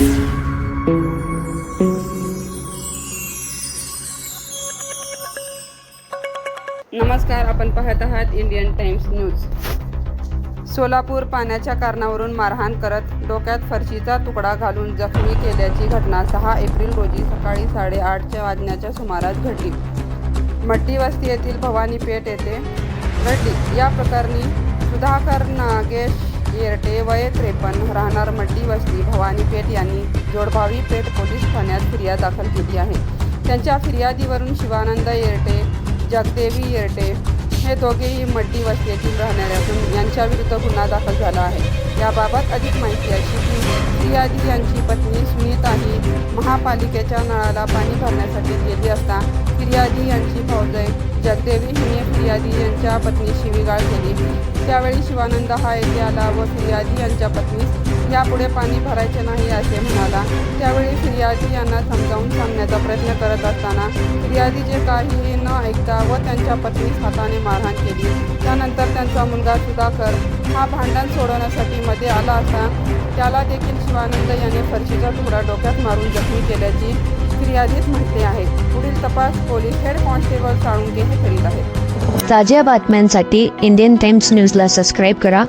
नमस्कार आपण पाहत आहात इंडियन टाइम्स न्यूज. सोलापूर पाण्याच्या कारणावरून मारहाण करत डोक्यात फरशीचा तुकडा घालून जखमी केल्याची घटना सहा एप्रिल रोजी सकाळी साडेआठच्या वाजण्याच्या सुमारास घडली. मट्टी वस्ती येथील भवानी पेठ येथे घडली. या प्रकरणी सुधाकर नागेश येरटे वय त्रेपन्न राहणार मड्डी वस्ती भवानी पेठ यांनी जोडभावी पेठ पोलीस ठाण्यात फिर्याद दाखल केली आहे. त्यांच्या फिर्यादीवरून शिवानंद येरटे जगदेवी येरटे हे दोघेही मड्डी वस्ती येथील राहणारे असून यांच्याविरुद्ध गुन्हा दाखल झाला आहे. याबाबत अधिक माहिती अशी की फिर्यादी यांची पत्नी सुनीता ही महापालिकेच्या नळाला पाणी भरण्यासाठी गेली असता फिर्यादी यांची भाऊजय जगदेवी हिने फिर्यादी यांच्या पत्नीशी विगाळ केली. त्यावेळी शिवानंद हा येथे आला व फिर्यादी यांच्या पत्नीस यापुढे पाणी भरायचे नाही असे म्हणाला. त्यावेळी फिर्यादी यांना समजावून सांगण्याचा प्रयत्न करत असताना फिर्यादीचे काहीही न ऐकता व त्यांच्या पत्नीस हाताने मारहाण केली. त्यानंतर त्यांचा मुलगा सुधाकर हा भांडण सोडवण्यासाठी मध्ये आला असता त्याला देखील शिवानंद याने फरशीचा तुकडा डोक्यात मारून जखमी केल्याची फिर्यादीत म्हटले आहे. पुढील तपास पोलीस हेड कॉन्स्टेबल साळुंके हे करीत आहेत. ताज्या बातम्यांसाठी इंडियन टाइम्स न्यूजला सबस्क्राईब करा.